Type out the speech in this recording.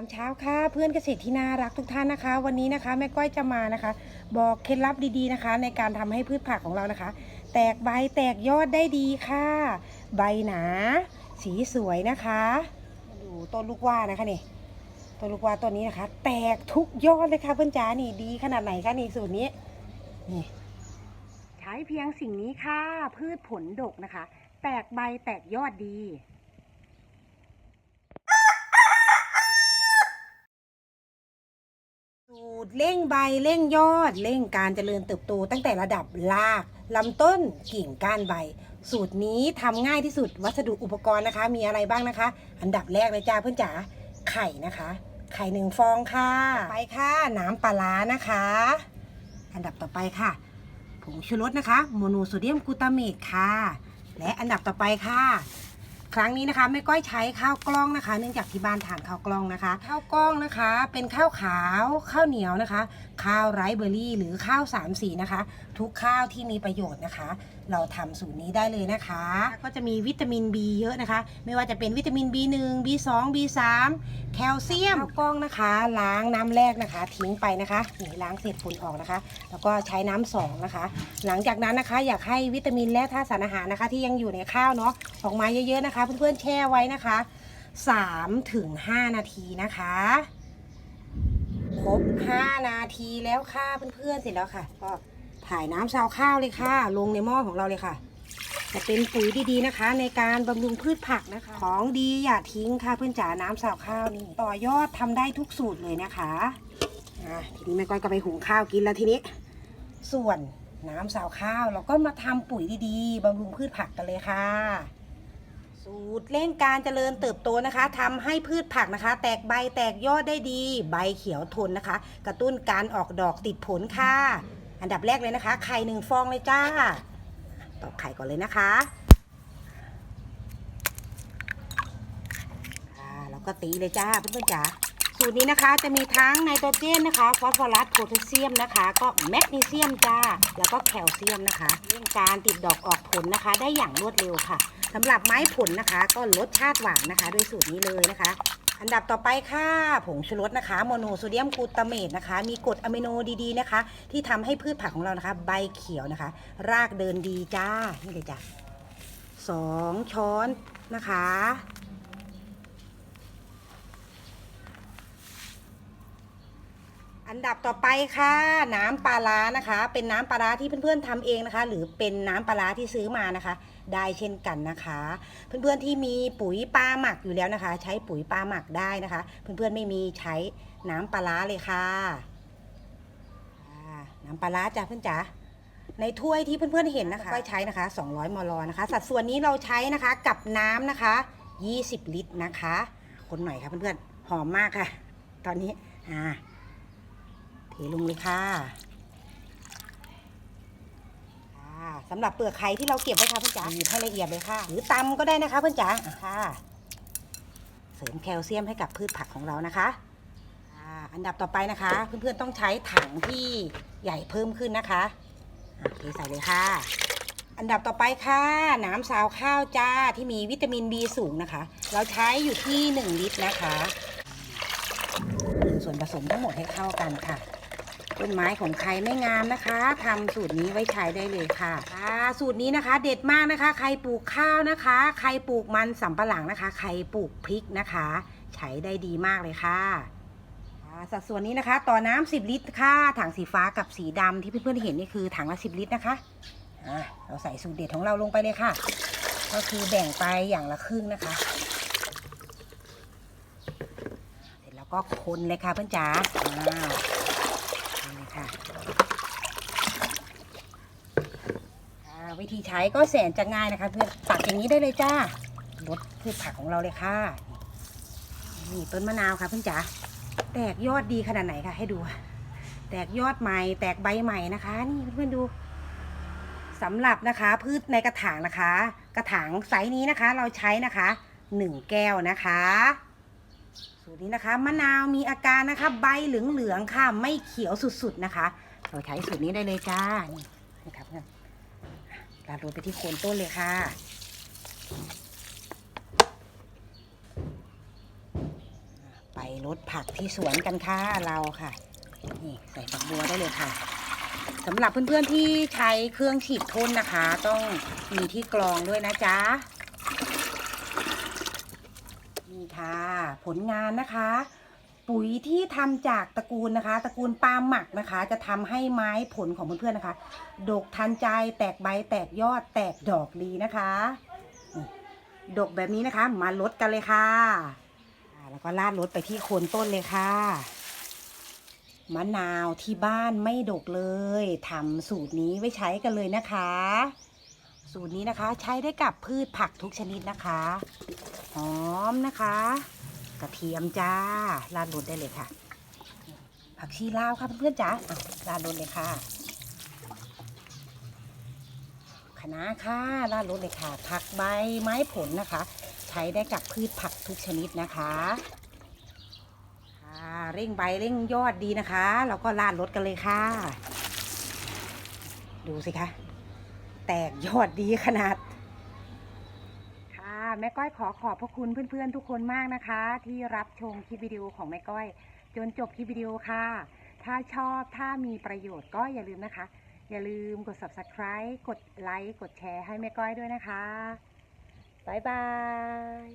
ามเช้าค่ะ เพื่อนเกษตรที่น่ารักทุกท่านนะคะ วันนี้นะคะแม่ก้อยจะมานะคะ บอกเคล็ดลับดีๆนะคะ ในการทำให้พืชผักของเรานะคะ แตกใบแตกยอดได้ดีค่ะ ใบหนา สีสวยนะคะมาดูต้นลูกว่านะคะนี่ต้นลูกว่าต้นนี้นะคะ แตกทุกยอดเลยค่ะเพื่อนจ๋านี่ดีขนาดไหนคะนี่สูตรนี้นี่ใช้เพียงสิ่งนี้ค่ะพืชผลดกนะคะ แตกใบแตกยอดดี สู ตรเร่งใบเร่งยอด เร่งการเจริญเติบโต ตั้งแต่ระดับรากลำต้นกิ่งก้านใบ สูตรนี้ทำง่ายที่สุดวัสดุอุปกรณ์นะคะ มีอะไรบ้างนะคะ อันดับแรกเลยจ้าเพื่อนจ๋าไข่นะคะ ไข่หนึ่งฟองค่ะไปค่ะน้ำปลาร้านะคะ อันดับต่อไปค่ะผงชูรสนะคะ โมโนโซเดียมกลูตาเมตค่ะ และอันดับต่อไปค่ะ ครั้งนี้นะคะแม่ก้อยใช้ข้าวกล้องนะคะ เนื่องจากที่บ้านทานข้าวกล้องนะคะ ข้าวกล้องนะคะ เป็นข้าวขาวข้าวเหนียวนะคะ ข้าวไรเบอร์รี่ หรือข้าวสามสีนะคะ ทุกข้าวที่มีประโยชน์นะคะ เราทำสูตรนี้ได้เลยนะคะ ก็จะมีวิตามิน B เยอะนะคะ ไม่ว่าจะเป็นวิตามิน B1 B2 B3 คลเซียมข้ากล้องนะคะ ล้างน้ำแรกนะคะ ทิ้งไปนะคะนี่ล้างเศษฝุ่นออกนะคะ แล้วก็ใช้น้ำสองนะคะ หลังจากนั้นนะคะ อยากให้วิตามินและธาตุสารอาหารนะคะ ที่ยังอยู่ในข้าวเนาะออกมาเยอะๆนะคะ เพื่อนๆแช่ไว้นะคะ3ถึง5นาทีนะคะครบ5นาทีแล้วค่ะเพื่อนๆเสร็จแล้วค่ะ ก็ถ่ายน้ำซาวข้าวเลยค่ะ ลงในหม้อของเราเลยค่ะ จะเป็นปุ๋ยดีๆนะคะ ในการบำรุงพืชผักนะคะ ของดีอย่าทิ้งค่ะเพื่อนจ๋าน้ำซาวข้าวนี่ต่อยอดทำได้ทุกสูตรเลยนะคะอะทีนี้แม่ก้อยก็ไปหุงข้าวกินแล้วทีนี้ ส่วนน้ำซาวข้าวเราก็มาทำปุ๋ยดีๆบำรุงพืชผักกันเลยค่ะ สูตรเร่งการเจริญเติบโตนะคะทำให้พืชผักนะคะ แตกใบแตกยอดได้ดี ใบเขียวทนนะคะ กระตุ้นการออกดอกติดผลค่ะ อันดับแรกเลยนะคะ ไข่หนึ่งฟองเลยจ้า ตอกไข่ก่อนเลยนะคะแล้วก็ตีเลยจ้าเพื่อนๆจ๋าสูตรนี้นะคะจะมีทั้งไนโตรเจนนะคะฟอสฟอรัสโพแทสเซียมนะคะ ก็แมกนีเซียมจ้า แล้วก็แคลเซียมนะคะเรื่องการติดดอกออกผลนะคะ ได้อย่างรวดเร็วค่ะสำหรับไม้ผลนะคะ ก็รสชาติหวานนะคะ ด้วยสูตรนี้เลยนะคะ อันดับต่อไปค่ะผงชูรสนะคะ โมโนโซเดียมกลูตาเมตนะคะ มีกรดอะมิโนดีๆนะคะ ที่ทำให้พืชผักของเรานะคะ ใบเขียวนะคะ รากเดินดีจ้า นี่เลยจ้ะสองช้อนนะคะ อันดับต่อไปค่ะ น้ำปลาร้านะคะ เป็นน้ำปลาร้าที่เพื่อนๆทำเองนะคะ หรือเป็นน้ำปลาร้าที่ซื้อมานะคะได้เช่นกันนะคะ เพื่อนๆที่มีปุ๋ยปลาหมักอยู่แล้วนะคะ ใช้ปุ๋ยปลาหมักได้นะคะ เพื่อนๆไม่มีใช้น้ำปลาร้าเลยค่ะน้ำปลาร้าจ้ะเพื่อนจ๋าในถ้วยที่เพื่อนๆเห็นนะคะก็ใช้นะคะ 200 มลนะคะ สัดส่วนนี้เราใช้นะคะกับน้ำนะคะ 20 ลิตรนะคะ คนหน่อยค่ะเพื่อนๆหอมมากค่ะ ตอนนี้อ่าเทลงเลยค่ะค่ะ สำหรับเปลือกไข่ที่เราเก็บไว้ค่ะเพื่อนจ๋าหยิบให้ละเอียดเลยค่ะ หรือตำก็ได้นะคะเพื่อนจ๋าอะค่ะ เสริมแคลเซียมให้กับพืชผักของเรานะคะอ่าอันดับต่อไปนะคะ เพื่อนๆต้องใช้ถังที่ใหญ่เพิ่มขึ้นนะคะอะเทใส่เลยค่ะ อันดับต่อไปค่ะน้ำซาวข้าวจ้าที่มีวิตามิน B สูงนะคะ เราใช้อยู่ที่ 1 ลิตรนะคะ ส่วนผสมทั้งหมดให้เข้ากันค่ะ ต้นไม้ของใครไม่งามนะคะทำสูตรนี้ไว้ใช้ได้เลยค่ะอ่าสูตรนี้นะคะ เด็ดมากนะคะ ใครปลูกข้าวนะคะ ใครปลูกมันสำปะหลังนะคะ ใครปลูกพริกนะคะ ใช้ได้ดีมากเลยค่ะสัดส่วนนี้นะคะ ต่อน้ำ10 ลิตรค่ะถังสีฟ้ากับสีดำที่เพื่อนๆเห็นนี่คือถังละ 10 ลิตรนะคะเราใส่สูตรเด็ดของเราลงไปเลยค่ะ ก็คือแบ่งไปอย่างละครึ่งนะคะ เสร็จแล้วก็คนเลยค่ะเพื่อนจ๋า ค่ะวิธีใช้ก็แสนจะง่ายนะคะเพื่อนตักอย่างนี้ได้เลยจ้าลดพืชผักของเราเลยค่ะ นี่ต้นมะนาวค่ะเพื่อนจ๋าแตกยอดดีขนาดไหนคะให้ดู แตกยอดใหม่ แตกใบใหม่นะคะ นี่เพื่อนๆดูสำหรับนะคะ พืชในกระถางนะคะ กระถางไซส์นี้นะคะ เราใช้นะคะหนึ่งแก้วนะคะ สูตรนี้นะคะมะนาวมีอาการนะคะ ใบเหลืองๆค่ะไม่เขียวสุดๆนะคะ เราใช้สูตรนี้ได้เลยจ้านี่นะครับเพื่อนราดโรยไปที่โคนต้นเลยค่ะไปรถผักที่สวนกันค่ะเราค่ะนี่ใส่ฝักบัวได้เลยค่ะสำหรับเพื่อนๆที่ใช้เครื่องฉีดพ่นนะคะ ต้องมีที่กรองด้วยนะจ๊ะนี่ ค่ะ ผลงานนะคะ ปุ๋ยที่ทำจากตระกูลนะคะ ตระกูลปาล์มหมักนะคะ จะทำให้ไม้ผลของเพื่อนๆนะคะดกทันใจแตกใบแตกยอดแตกดอกดีนะคะดกแบบนี้นะคะ มาลดกันเลยค่ะ แล้วก็ลาดรถไปที่โคนต้นเลยค่ะมะนาวที่บ้านไม่ดกเลยทำสูตรนี้ไว้ใช้กันเลยนะคะ สูตรนี้นะคะใช้ได้กับพืชผักทุกชนิดนะคะ หอมนะคะ กระเทียมจ้าราดรสได้เลยค่ะ ผักชีลาวค่ะเพื่อนๆจ้าอะราดรสเลยค่ะคะน้าค่ะราดรสเลยค่ะ ผักใบไม้ผลนะคะ ใช้ได้กับพืชผักทุกชนิดนะคะเร่งใบเร่งยอดดีนะคะแล้วก็ราดรสกันเลยค่ะ ดูสิคะ แตกยอดดีขนาด แม่ก้อยขอขอบพระคุณเพื่อนๆทุกคนมากนะคะ ที่รับชมคลิปวิดีโอของแม่ก้อย จนจบคลิปวิดีโอค่ะ ถ้าชอบถ้ามีประโยชน์ก็อย่าลืมนะคะ อย่าลืมกด subscribe กดไลค์กดแชร์ให้แม่ก้อยด้วยนะคะบ๊ายบาย